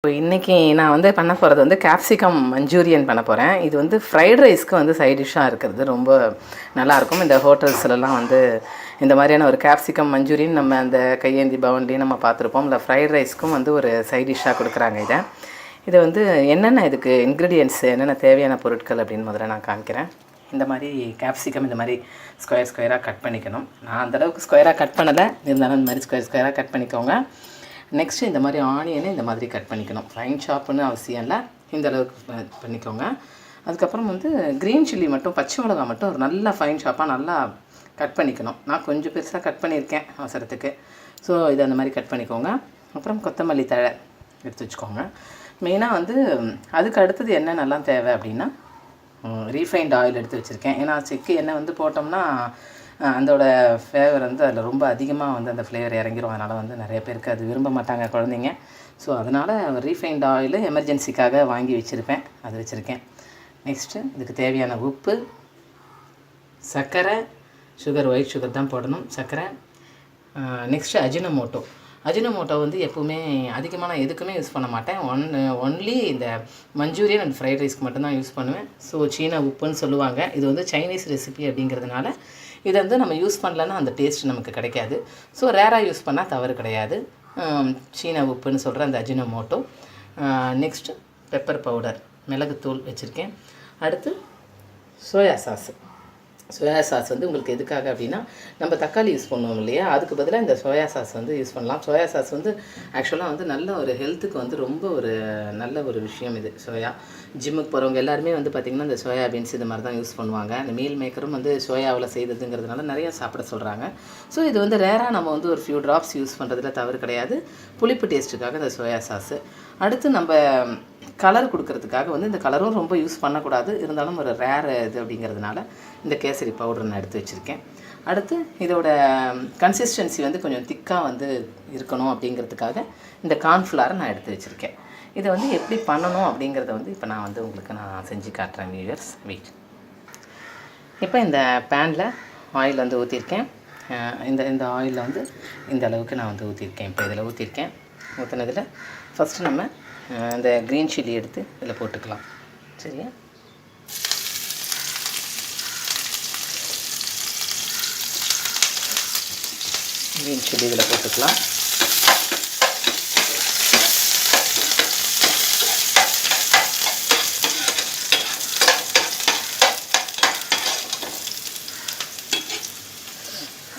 இப்போ இன்றைக்கி நான் வந்து பண்ண போகிறது வந்து கேப்சிகம் மஞ்சூரியன் பண்ண போகிறேன் இது வந்து ஃப்ரைட் ரைஸ்க்கு வந்து சைட் டிஷ்ஷாக இருக்கிறது. ரொம்ப நல்லாயிருக்கும் இந்த ஹோட்டல்ஸ்லலாம் வந்து இந்த மாதிரியான ஒரு கேப்சிகம் மஞ்சூரியன் நம்ம அந்த கையேந்தி பவன்லேயும் நம்ம பார்த்துருப்போம். இல்லை ஃப்ரைட் ரைஸ்க்கும் வந்து ஒரு சைட் டிஷ்ஷாக கொடுக்குறாங்க இதை. இது வந்து என்னென்ன இதுக்கு இன்க்ரீடியன்ட்ஸ் என்னென்ன தேவையான பொருட்கள் அப்படின்னு முதல்ல நான் காமிக்கிறேன். இந்த மாதிரி கேப்சிகம் இந்த மாதிரி ஸ்கொயர் ஸ்கொயராக கட் பண்ணிக்கணும். நான் அந்தளவுக்கு ஸ்கொயராக கட் பண்ணலை. இருந்தாலும் இந்த மாதிரி ஸ்கொயர் ஸ்கொயராக கட் பண்ணிக்கோங்க. நெக்ஸ்ட்டு இந்த மாதிரி ஆனியனை இந்த மாதிரி கட் பண்ணிக்கணும். ஃபைன் ஷாப்புன்னு அவசியம் இல்லை. இந்த அளவுக்கு பண்ணிக்கோங்க. அதுக்கப்புறம் வந்து க்ரீன் சில்லி மட்டும் பச்சை மிளகா மட்டும் ஒரு நல்லா ஃபைன் ஷாப்பாக நல்லா கட் பண்ணிக்கணும். நான் கொஞ்சம் பெருசாக கட் பண்ணியிருக்கேன் அவசரத்துக்கு. ஸோ இதை அந்த மாதிரி கட் பண்ணிக்கோங்க. அப்புறம் கொத்தமல்லி தழை எடுத்து வச்சுக்கோங்க. மெயினாக வந்து அதுக்கு அடுத்தது என்னென்னலாம் தேவை அப்படின்னா ரீஃபைண்ட் ஆயில் எடுத்து வச்சுருக்கேன். ஏன்னா செக்கு எண்ணெய் வந்து போட்டோம்னா அதோட ஃப்ளேவர் வந்து அதில் ரொம்ப அதிகமாக வந்து அந்த ஃப்ளேவர் இறங்கிரும். அதனால் வந்து நிறைய பேருக்கு அது விரும்ப மாட்டாங்க குழந்தைங்க. ஸோ அதனால் ரீஃபைண்ட் ஆயில் எமர்ஜென்சிக்காக வாங்கி வச்சுருப்பேன். அது வச்சுருக்கேன். நெக்ஸ்ட்டு இதுக்கு தேவையான உப்பு சர்க்கரை சுகர் ஒயிட் சுகர் தான் போடணும். சர்க்கரை நெக்ஸ்ட்டு அஜினமோட்டோ அஜினமோட்டோ வந்து எப்போவுமே அதிகமாக நான் எதுக்குமே யூஸ் பண்ண மாட்டேன். ஒன் ஒன்லி இந்த மஞ்சூரியன் அண்ட் ஃப்ரைட் ரைஸ்க்கு மட்டும்தான் யூஸ் பண்ணுவேன். ஸோ சீனா உப்புன்னு சொல்லுவாங்க. இது வந்து சைனீஸ் ரெசிபி அப்படிங்கிறதுனால இதை வந்து நம்ம யூஸ் பண்ணலன்னா அந்த டேஸ்ட் நமக்கு கிடைக்காது. ஸோ ரேராக யூஸ் பண்ணால் தவறு கிடையாது. சீன சீனா உப்புன்னு சொல்கிற அந்த அஜினோமோட்டோ நெக்ஸ்ட்டு பெப்பர் பவுடர் மிளகுத்தூள் வச்சுருக்கேன். அடுத்து சோயா சாஸு சோயா சாஸ் வந்து உங்களுக்கு எதுக்காக அப்படின்னா நம்ம தக்காளி யூஸ் பண்ணுவோம் இல்லையா? அதுக்கு பதிலாக இந்த சோயா சாஸ் வந்து யூஸ் பண்ணலாம். சோயா சாஸ் வந்து ஆக்சுவலாக வந்து நல்ல ஒரு ஹெல்த்துக்கு வந்து ரொம்ப ஒரு நல்ல ஒரு விஷயம் இது சோயா. ஜிம்முக்கு போகிறவங்க எல்லாருமே வந்து பார்த்திங்கன்னா இந்த சோயா பீன்ஸ் இது மாதிரி தான் யூஸ் பண்ணுவாங்க இந்த மீல் மேக்கரும் வந்து சோயாவில் செய்ததுங்கிறதுனால நிறையா சாப்பிட சொல்கிறாங்க ஸோ இது வந்து ரேராக நம்ம வந்து ஒரு ஃபியூ ட்ராப்ஸ் யூஸ் பண்ணுறதுல தவறு கிடையாது. புளிப்பு டேஸ்ட்டுக்காக இந்த சோயா சாஸு. அடுத்து நம்ம கலர் கொடுக்கறதுக்காக வந்து இந்த கலரும் ரொம்ப யூஸ் பண்ணக்கூடாது. இருந்தாலும் ஒரு ரேர் இது அப்படிங்கிறதுனால இந்த கேசரி பவுடர் நான் எடுத்து வச்சுருக்கேன். அடுத்து இதோட கன்சிஸ்டன்சி வந்து கொஞ்சம் திக்காக வந்து இருக்கணும் அப்படிங்கிறதுக்காக இந்த கார்ன்ஃப்ளாரை நான் எடுத்து வச்சுருக்கேன். இதை வந்து எப்படி பண்ணணும் அப்படிங்கிறத வந்து இப்போ நான் வந்து உங்களுக்கு நான் செஞ்சு காட்டுறேன் வியூவர்ஸ் வெயிட் இப்போ இந்த பேனில் ஆயில் வந்து ஊற்றிருக்கேன் இந்த இந்த ஆயிலில் வந்து இந்த அளவுக்கு நான் வந்து ஊற்றிருக்கேன் இப்போ இதில் ஊற்றிருக்கேன் ஊற்றினதில் ஃபஸ்ட்டு நம்ம இந்த க்ரீன் சில்லி எடுத்து இதில் போட்டுக்கலாம். சரியா? க்ரீன் சில்லி இதில் போட்டுக்கலாம்.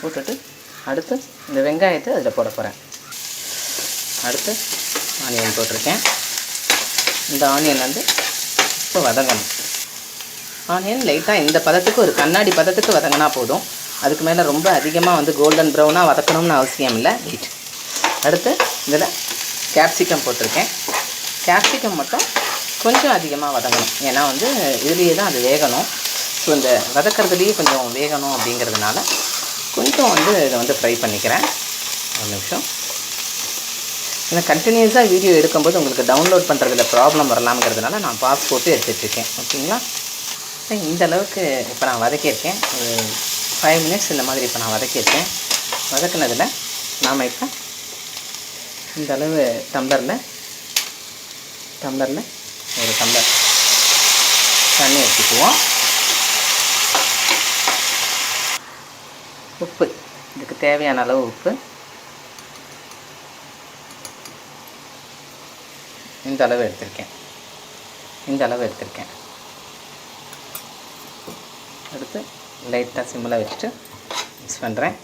போட்டுட்டு அடுத்து இந்த வெங்காயத்தை அதில் போட போகிறேன் அடுத்து ஆனியன் போட்டிருக்கேன். இந்த ஆனியன் வந்து இப்போ வதங்கணும். ஆனியன் லைட்டாக இந்த பதத்துக்கு ஒரு கண்ணாடி பதத்துக்கு வதங்கினா போதும். அதுக்கு மேலே ரொம்ப அதிகமாக வந்து கோல்டன் ப்ரௌனாக வதக்கணும்னு அவசியம் இல்லை. வெயிட் அடுத்து இதில் கேப்சிகம் போட்டிருக்கேன். கேப்சிகம் மட்டும் கொஞ்சம் அதிகமாக வதங்கணும். ஏன்னா வந்து இதுலேயே தான் அது வேகணும். ஸோ இந்த வதக்கிறதுலேயே கொஞ்சம் வேகணும் அப்படிங்கிறதுனால கொஞ்சம் வந்து இதை வந்து ஃப்ரை பண்ணிக்கிறேன். ஒரு நிமிஷம். ஏன்னா கண்டினியூஸாக வீடியோ எடுக்கும்போது உங்களுக்கு டவுன்லோட் பண்ணுறதுல ப்ராப்ளம் வரலாம்ங்கிறதுனால நான் பாஸ் போட்டு எடுத்துகிட்ருக்கேன் ஓகேங்களா? இப்போ இந்த அளவுக்கு இப்போ நான் வதக்கியிருக்கேன். ஒரு ஃபைவ் மினிட்ஸ் இந்த மாதிரி இப்போ நான் வதக்கியிருக்கேன். வதக்குனதில் நாம் இப்போ இந்த அளவு டம்ளரில் டம்ளரில் ஒரு டம்ளர் தண்ணி எடுத்துக்குவோம் உப்பு இதுக்கு தேவையான அளவு உப்பு. இந்த அளவு எடுத்திருக்கேன். இந்த அளவு எடுத்திருக்கேன். அடுத்து லைட்டாக சிம்மில் வச்சுட்டு மிக்ஸ் பண்ணுறேன்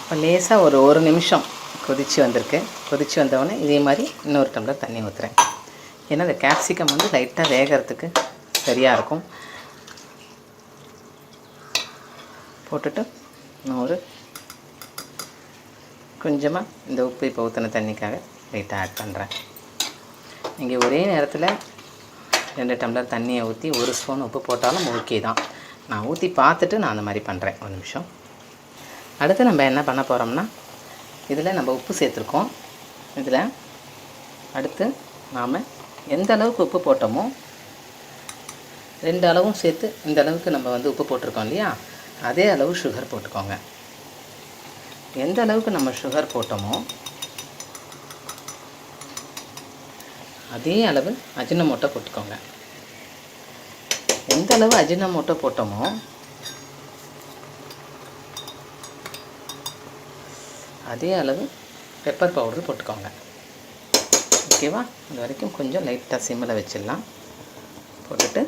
இப்போ லேசாக ஒரு ஒரு நிமிஷம் கொதித்து வந்திருக்கு. கொதித்து வந்தவொடனே இதே மாதிரி இன்னொரு டம்ளர் தண்ணி ஊற்றுறேன் ஏன்னா இந்த கேப்சிகம் வந்து லைட்டாக வேகிறதுக்கு சரியாக இருக்கும். போட்டுட்டு நான் ஒரு கொஞ்சமாக இந்த உப்பு இப்போ ஊற்றின தண்ணிக்காக லைட்டாக ஆட் பண்ணுறேன் நீங்கள் ஒரே நேரத்தில் ரெண்டு டம்ளர் தண்ணியை ஊற்றி ஒரு ஸ்பூன் உப்பு போட்டாலும் ஓகே தான். நான் ஊற்றி பார்த்துட்டு நான் அந்த மாதிரி பண்ணுறேன் ஒரு நிமிஷம். அடுத்து நம்ம என்ன பண்ண போகிறோம்னா இதில் நம்ம உப்பு சேர்த்துருக்கோம். இதில் அடுத்து நாம் எந்த அளவுக்கு உப்பு போட்டோமோ ரெண்டு அளவும் சேர்த்து இந்த அளவுக்கு நம்ம வந்து உப்பு போட்டிருக்கோம் இல்லையா? அதே அளவு சுகர் போட்டுக்கோங்க. எந்த அளவுக்கு நம்ம சுகர் போட்டோமோ அதே அளவு அஜினமோட்டோ போட்டுக்கோங்க. எந்த அளவு அஜினமோட்டோ போட்டோமோ அதே அளவு பெப்பர் பவுடர் போட்டுக்கோங்க. ஓகேவா இது வரைக்கும் கொஞ்சம் லைட்டாக சிம்மில் வச்சிடலாம். போட்டுட்டு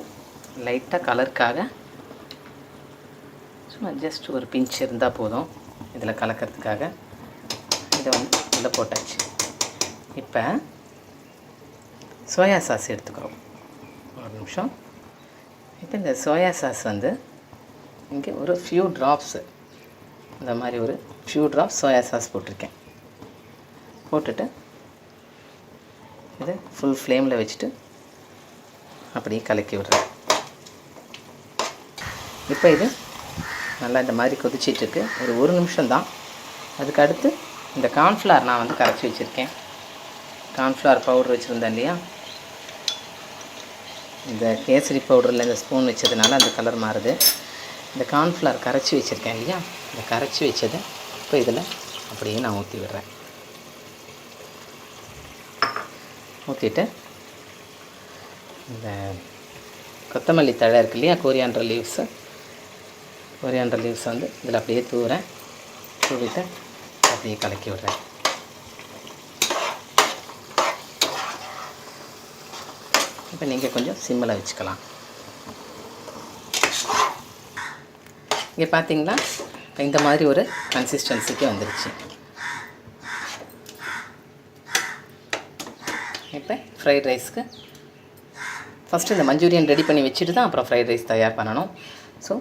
லைட்டாக கலருக்காக சும்மா ஜஸ்ட் ஒரு பிஞ்ச் இருந்தால் போதும். இதில் கலக்கிறதுக்காக இதை வந்து இதில் போட்டாச்சு. இப்போ சோயா சாஸ் எடுத்துக்கிறோம். ஒரு நிமிஷம். இப்போ இந்த சோயா சாஸ் வந்து இங்கே ஒரு ஃபியூ ட்ராப்ஸு இந்த மாதிரி ஒரு ஃபியூ ட்ராப்ஸ் சோயா சாஸ் போட்டிருக்கேன். போட்டுட்டு இதை ஃபுல் ஃப்ளேமில் வச்சுட்டு அப்படியே கலக்கி விடுறேன். இப்போ இது நல்லா இந்த மாதிரி கொதிச்சிட்ருக்கு ஒரு ஒரு நிமிஷம் தான். அதுக்கு அடுத்து இந்த கார்ன்ஃப்ளவர் நான் வந்து கரைச்சி வச்சுருக்கேன். கார்ன்ஃப்ளவர் பவுடர் வச்சுருந்தேன் இல்லையா? இந்த கேசரி பவுடரில் இந்த ஸ்பூன் வச்சதுனால அந்த கலர் மாறுது. இந்த கார்ன்ஃப்ளவர் கரைச்சி வச்சுருக்கேன் இல்லையா? இந்த கரைச்சி வச்சதை இப்போ இதில் அப்படியே நான் ஊற்றி விடுறேன். ஊற்றிட்டு இந்த கொத்தமல்லி தழை இருக்கு இல்லையா? கோரியாண்டர் லீவ்ஸு கோரியாண்டர் லீவ்ஸ் வந்து இதில் அப்படியே தூவுறேன் தூவிட்டு அப்படியே கலக்கி விடுறேன். இப்போ நீங்கள் கொஞ்சம் சிம்மில் வச்சுக்கலாம். இங்கே பார்த்தீங்களா? இந்த மாதிரி ஒரு கன்சிஸ்டன்சிக்கு வந்துருச்சு. இப்போ ஃப்ரைட் ரைஸ்க்கு ஃபஸ்ட்டு இந்த மஞ்சூரியன் ரெடி பண்ணி வச்சுட்டு தான் அப்புறம் ஃப்ரைட் ரைஸ் தயார் பண்ணணும். ஸோ